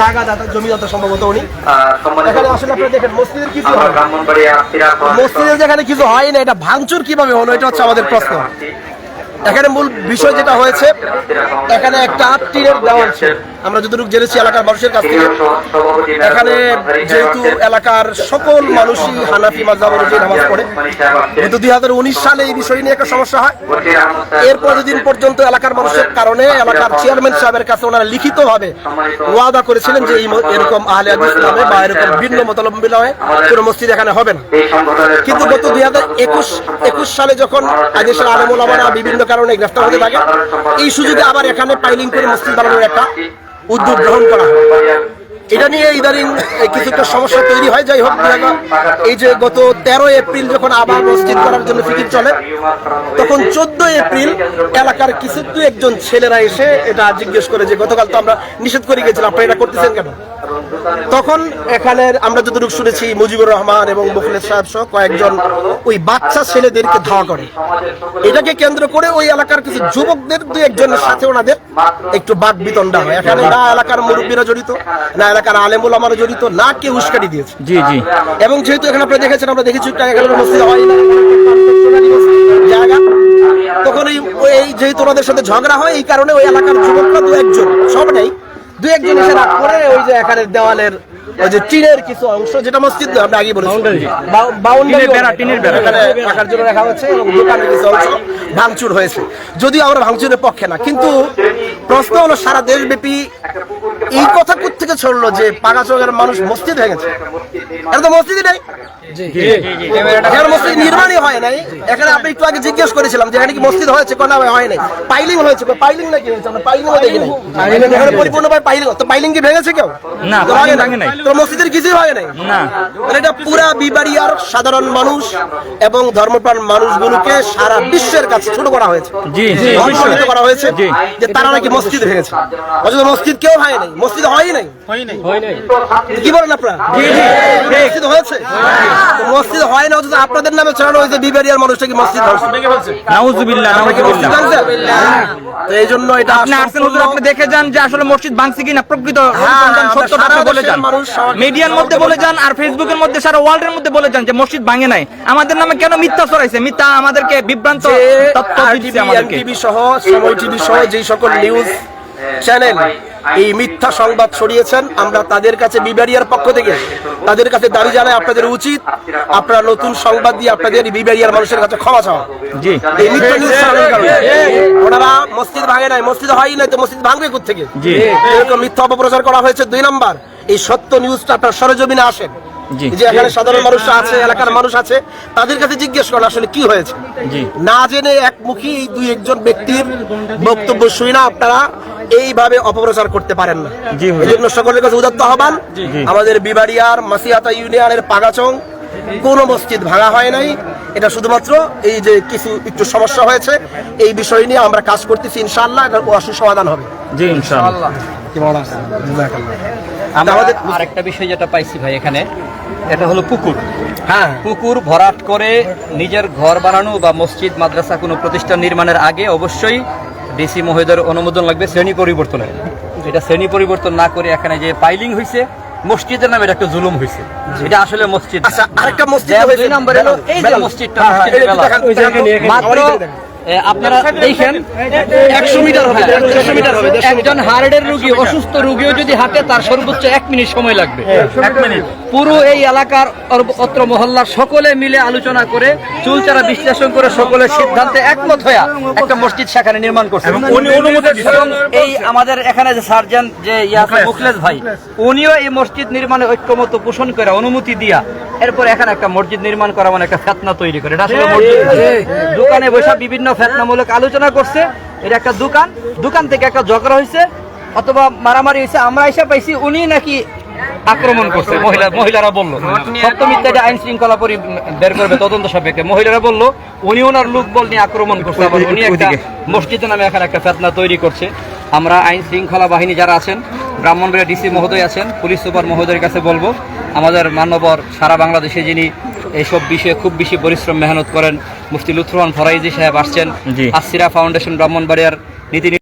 জায়গা দাতা জমি দাতা সম্ভবত উনি। এখানে আসলে আপনি দেখেন মসজিদের কিছু মসজিদের যেখানে কিছু হয় না এটা ভাঙচুর কীভাবে হলো এটা হচ্ছে আমাদের প্রশ্ন। এখানে মূল বিষয় যেটা হয়েছে এখানে একটা টিনের দেওয়াল ছিল। আমরা যতটুকু জেনেছি এলাকার মানুষের কাছ থেকে, এখানে যেহেতু এলাকার সকল মানুষই হানাফি মাজাব অনুযায়ী নামাজ পড়ে, কিন্তু দুই হাজার উনিশ সালে এই বিষয় নিয়ে একটা সমস্যা হয়। এরপর দিন পর্যন্ত এলাকার মানুষের কারণে এলাকার চেয়ারম্যান সাহেবের কাছে ওনারা লিখিতভাবে ওয়াদা করেছিলেন যে এরকম আহলে নামে বা এরকম ভিন্ন মতলম্বী নামে কোনো মসজিদ এখানে হবে না। কিন্তু গত দুই হাজার একুশ একুশ সালে যখন আদেশের আমারা বিভিন্ন কারণে গ্রেফতার হতে থাকে, এই সুযোগে আবার এখানে পাইলিং করে মসজিদ বানানোর একটা উদ্যোগ গ্রহণ করা হয় এটা নিয়ে ইদানিং একটা সমস্যা তৈরি হয়। যাই হোক এই যে গত তেরো এপ্রিল যখন আবার মসজিদ করার জন্য ফিকির চলে, তখন চোদ্দ এপ্রিল এলাকার কিছু একজন ছেলেরা এসে এটা জিজ্ঞেস করে যে, গতকাল তো আমরা নিষেধ করে গেছিলাম আপনারা এটা করতেছেন কেন? তখন এখানে আমরা যতটুকু শুনেছি মুজিবুর রহমান এবং মুখলেস সাহেব সহ কয়েকজন ওই বাচ্চা ছেলেদেরকে ধাওয়া করে। এটাকে কেন্দ্র করে ওই এলাকার কিছু যুবকদের দু একজনের সাথে ওনাদের একটু বাক বিতণ্ডা হয়। এখানে না এলাকার মুরব্বীরা জড়িত না এলাকার আলেমুল আমার জড়িত না কেউ উস্কানি দিয়েছে। জি জি। এবং যেহেতু এখানে আপনারা দেখেছেন আমরা দেখেছি একটা এখানে মসজিদ হয় না। জায়গা। তখন এই যেহেতু ওনাদের সাথে ঝগড়া হয় এই কারণে ওই এলাকার যুবকরা দু একজন সব নেই। দু একজন এসে রাগ করে ওই যে এখানে দেওয়ালের ওই যে টিনের কিছু অংশ যেটা মসজিদ না আমরা আগে বলেছি। বাউন্ডারি। বেড়া, টিনের বেড়া। রাখার জন্য রাখা হচ্ছে এবং দোকানের কিছু অংশ ভাঙচুর হয়েছে। যদিও আমরা ভাঙচুরের পক্ষে না কিন্তু প্রশ্ন হলো সারা দেশব্যাপী এই কথা থেকে ছড়লো যে পাগাচকের মানুষ মসজিদ ভেঙেছে এটা তো মসজিদই নেই। এখানে মসজিদ নির্মাণই হয় নাই। এখানে আপনি একটু আগে জিজ্ঞেস করেছিলাম যে এখানে কি মসজিদ হয়েছে? কোন হয় নাই। পাইলিং হয়েছে। পাইলিং নাকি হয়েছে? আমরা পাইলিং দেখি নাই। এখানে পরিপূর্ণভাবে পাইলিং তো পাইলিং কি ভেঙেছে কেউ? না, তো হয় নাই। তো মসজিদের কিছুই হয় নাই? না। মানে এটা পুরা বিবাড়িয়ার সাধারণ মানুষ এবং ধর্মপ্রাণ মানুষগুলোকে সারা বিশ্বের কাছে ছোট করা হয়েছে। জি। করা হয়েছে যে তারা নাকি মসজিদ ভেঙেছে। অথচ মসজিদ কেউ হয় নাই। মসজিদ হয় নাই? কি বলেন আপনারা? মসজিদ হয়েছে? মসজিদ হয় না অথচ আপনাদের নামে ছড়ানো হয়েছে বিবাড়িয়ার মানুষটা কি মসজিদ ভাঙছে? নাউজুবিল্লাহ আমরা কি মসজিদ নাউজুবিল্লাহ ভাঙছে? তো এই জন্য এটা আপনি আরসেন হুজুর আপনি দেখে যান যে আসলে মসজিদ ভাঙছে কিনা প্রকৃত হ্যাঁ, অনুসন্ধান আমরা সত্যটা আপনি বলে যান। মিডিয়ার মধ্যে বলে যান আর ফেসবুকের মধ্যে সারা ওয়ার্ল্ডের মধ্যে বলে যান যে মসজিদ ভাঙে নাই। আমাদের নামে কেন মিথ্যা ছড়াইছে? মিথ্যা আমাদেরকে বিভ্রান্ত তথ্য দিচ্ছে আমাদেরকে। টিভি সহ সময় টিভি সহ যেই সকল নিউজ চ্যানেল এই মিথ্যা সংবাদ ছড়িয়েছেন আমরা তাদের কাছে বিবারিয়ার পক্ষ থেকে তাদের কাছে দাবি জানাই আপনাদের উচিত আপনারা নতুন সংবাদ দিয়ে আপনাদের বিবারিয়ার মানুষের কাছে ক্ষমা চাওয়া। এই মিথ্যা নিউজ ছড়ানোর কারণে ওনারা মসজিদ ভাঙে নাই মসজিদ হয় নাই তো মসজিদ ভাঙবে থেকে এরকম মিথ্যা অপপ্রচার করা হয়েছে দুই নাম্বার। এই সত্য নিউজটা আপনার সরজমিনে আসেন। যে এখানে সাধারণ মানুষ আছে এলাকার মানুষ আছে তাদের কাছে জিজ্ঞেস করেন আসলে কি হয়েছে। না জেনে একমুখী এই দুই একজন ব্যক্তির বক্তব্য শুই না আপনারা এইভাবে অপপ্রচার করতে পারেন না। এই জন্য সকলের কাছে উদাত্ত আহ্বান আমাদের বিবাড়িয়ার মাসিয়াতা ইউনিয়নের পাগাচং কোন মসজিদ ভাঙা হয় নাই। এটা শুধুমাত্র এই যে কিছু একটু সমস্যা হয়েছে এই বিষয় নিয়ে আমরা কাজ করতেছি ইনশাআল্লাহ এটা অসু সমাধান হবে। জি ইনশাআল্লাহ। আমরা আমাদের আরেকটা বিষয় যেটা পাইছি ভাই এখানে এটা হলো পুকুর। হ্যাঁ। পুকুর ভরাট করে নিজের ঘর বানানো বা মসজিদ মাদ্রাসা কোনো প্রতিষ্ঠান নির্মাণের আগে অবশ্যই ডিসি মহোদয়ের অনুমোদন লাগবে শ্রেণি পরিবর্তনের। এটা শ্রেণি পরিবর্তন না করে এখানে যে পাইলিং হয়েছে মসজিদের নামে এটা একটা জুলুম হয়েছে এটা আসলে মসজিদ আচ্ছা আরেকটা মসজিদ হয়েছে। দুই নম্বর হলো এই যে মসজিদটা হ্যাঁ, হ্যাঁ, মাত্র আপনারা দেখেন একশো মিটার হবে দেড়শো মিটার হবে একজন হার্টের রোগী অসুস্থ রোগীও যদি হাঁটে তার সর্বোচ্চ এক মিনিট সময় লাগবে। পুরো এই এলাকার অত্র মহল্লার সকলে মিলে আলোচনা করে চুলচারা বিশ্লেষণ করে সকলের সিদ্ধান্তে একমত হয়ে একটা মসজিদ সেখানে নির্মাণ করছে। এবং এই আমাদের এখানে যে সার্জন যে ইয়া আছে, মুখলেস ভাই উনিও এই মসজিদ নির্মাণে ঐক্যমত পোষণ করে অনুমতি দিয়া এরপর এখানে একটা মসজিদ নির্মাণ করা মানে একটা ফেতনা তৈরি করে। এটা আসলে মসজিদ। দোকানে বসে বিভিন্ন ফেতনামূলক আলোচনা করছে। এটা একটা দোকান। দোকান থেকে একটা ঝগড়া হয়েছে অথবা মারামারি হয়েছে। আমরা এসে পাইছি উনি নাকি আক্রমণ করছে। মহিলা মহিলারা বলল। সপ্তমিত্যা আইন শৃঙ্খলা পরি বের করবে তদন্ত সাপেক্ষে। মহিলারা বলল উনি ওনার লোক বল নিয়ে আক্রমণ করছে। আবার উনি একটা। মসজিদের নামে এখানে একটা ফেতনা তৈরি করছে। আমরা আইন শৃঙ্খলা বাহিনী যারা আছেন ব্রাহ্মণবাড়িয়া ডিসি মহোদয় আছেন পুলিশ সুপার মহোদয়ের কাছে বলব আমাদের মান্যবর সারা বাংলাদেশে যিনি এইসব বিষয়ে খুব বেশি পরিশ্রম মেহনত করেন মুফতি লুৎফরমান ফরাইজি সাহেব আসছেন। আসিরা ফাউন্ডেশন ব্রাহ্মণবাড়িয়ার নীতি